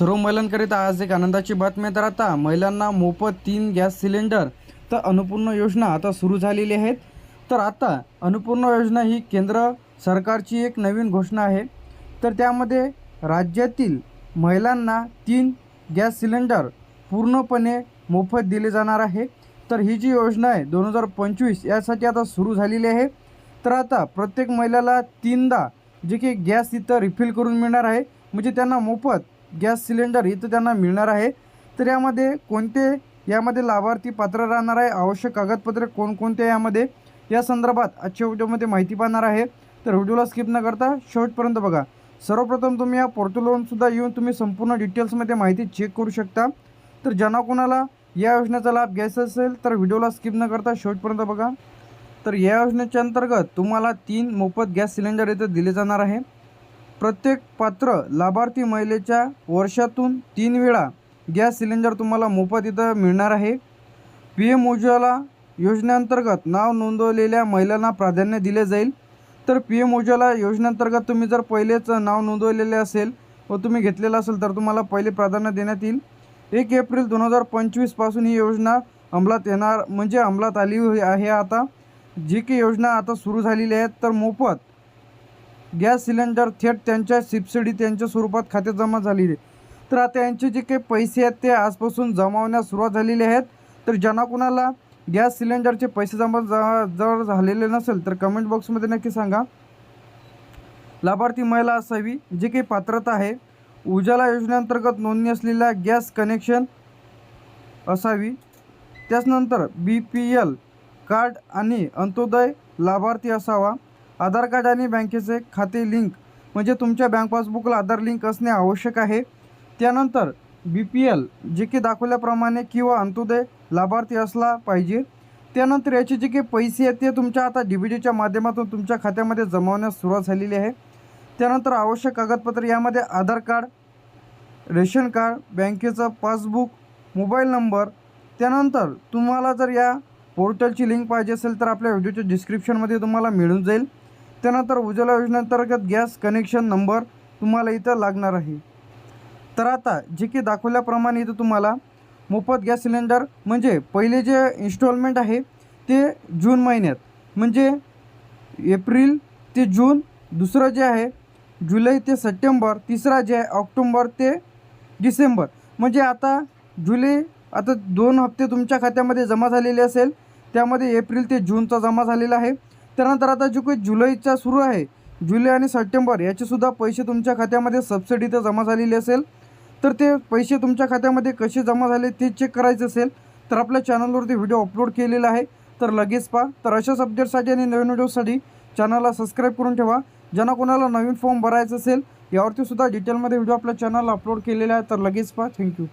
सर्व महिलांकरिता आज एक आनंदाची बातमी तर आता महिलांना मोफत तीन गॅस सिलेंडर तर अन्नपूर्ण योजना आता सुरू झालेली आहेत. तर आता अन्नपूर्ण योजना ही केंद्र सरकारची एक नवीन घोषणा आहे. तर त्यामध्ये राज्यातील महिलांना तीन गॅस सिलेंडर पूर्णपणे मोफत दिले जाणार आहे. तर ही जी योजना आहे दोन हजार पंचवीस यासाठी आता सुरू झालेली आहे. तर आता प्रत्येक महिलाला तीनदा जे की गॅस इथं रिफिल करून मिळणार आहे. म्हणजे त्यांना मोफत गॅस सिलेंडर इथं त्यांना मिळणार आहे. तर यामध्ये कोणते यामध्ये लाभार्थी पात्र राहणार आहे? आवश्यक कागदपत्रे कोणकोणते यामध्ये? या संदर्भात आजच्या व्हिडिओमध्ये माहिती पाहणार आहे. तर व्हिडिओला स्किप न करता शेवटपर्यंत बघा. सर्वप्रथम तुम्ही या पोर्टलवरून सुद्धा येऊन तुम्ही संपूर्ण डिटेल्समध्ये माहिती चेक करू शकता. तर ज्यांना कोणाला या योजनेचा लाभ घ्यायचा असेल तर व्हिडिओला स्किप न करता शेवटपर्यंत बघा. तर या योजनेच्या अंतर्गत तुम्हाला तीन मोफत गॅस सिलेंडर इथं दिले जाणार आहे. प्रत्येक पात्र लाभार्थी महिलेच्या वर्षातून तीन वेळा गॅस सिलेंडर तुम्हाला मोफत इथं मिळणार आहे. पी एम उज्ज्वला योजनेअंतर्गत नाव नोंदवलेल्या महिलांना प्राधान्य दिले जाईल. तर पी एम उज्ज्वला योजनेअंतर्गत तुम्ही जर पहिलेच नाव नोंदवलेले असेल व तुम्ही घेतलेलं असेल तर तुम्हाला पहिले प्राधान्य देण्यात येईल. एक एप्रिल दोन हजार पंचवीसपासून ही योजना अंमलात येणार म्हणजे अंमलात आली आहे आता. जी की योजना आता सुरू झालेली आहे तर मोफत गॅस सिलेंडर थेट त्यांच्या सबसिडी त्यांच्या स्वरूपात खात्यात जमा झालेली. आहे तर आता यांचे जे काही पैसे आहेत ते आजपासून जमावण्यास सुरुवात झालेली आहेत. तर ज्यांना कुणाला गॅस सिलेंडरचे पैसे जमा जर झालेले नसेल तर कमेंट बॉक्समध्ये नक्की सांगा. लाभार्थी महिला असावी जे काही पात्रता आहे उजाला योजनेअंतर्गत नोंदणी असलेल्या गॅस कनेक्शन असावी. त्याचनंतर बी पी एल कार्ड आणि अंत्योदय लाभार्थी असावा. आधार कार्ड आणि बँकेचे खाते लिंक म्हणजे तुमच्या बँक पासबुकला आधार लिंक असणे आवश्यक आहे. त्यानंतर बी पी एल जे की दाखवल्याप्रमाणे किंवा अंत्योदय लाभार्थी असला पाहिजे. त्यानंतर याचे जे काही पैसे आहेत ते तुमच्या आता डी बी डीच्या माध्यमातून तुमच्या खात्यामध्ये जमावण्यास सुरुवात झालेली आहे. त्यानंतर आवश्यक कागदपत्र यामध्ये आधार कार्ड रेशन कार्ड बँकेचं पासबुक मोबाईल नंबर. त्यानंतर तुम्हाला जर या पोर्टलची लिंक पाहिजे असेल तर आपल्या व्हिडिओच्या डिस्क्रिप्शनमध्ये तुम्हाला मिळून जाईल. त्यानंतर उज्ज्वला योजनेअंतर्गत गॅस कनेक्शन नंबर तुम्हाला इथं लागणार आहे. तर आता जे की दाखवल्याप्रमाणे इथं तुम्हाला मोफत गॅस सिलेंडर म्हणजे पहिले जे इन्स्टॉलमेंट आहे ते जून महिन्यात म्हणजे एप्रिल ते जून दुसरं जे आहे जुलै ते सप्टेंबर तिसरा जे आहे ऑक्टोंबर ते डिसेंबर. म्हणजे आता जुलै आता दोन हप्ते तुमच्या खात्यामध्ये जमा झालेले असेल त्यामध्ये एप्रिल ते जूनचा जमा झालेला आहे. त्यानंतर आता जो काही जुलैचा सुरू आहे जुलै आणि सप्टेंबर याचेसुद्धा पैसे तुमच्या खात्यामध्ये सबसिडी तर जमा झालेली असेल. तर ते पैसे तुमच्या खात्यामध्ये कसे जमा झाले ते चेक करायचे असेल तर आपल्या चॅनलवरती व्हिडिओ अपलोड केलेला आहे. तर लगेच पहा. तर अशाच अपडेटसाठी आणि नवीन व्हिडिओसाठी चॅनलला सबस्क्राईब करून ठेवा. ज्यांना कोणाला नवीन फॉर्म भरायचा असेल यावरतीसुद्धा डिटेलमध्ये व्हिडिओ आपल्या चॅनलला अपलोड केलेला आहे. तर लगेच पहा. थँक्यू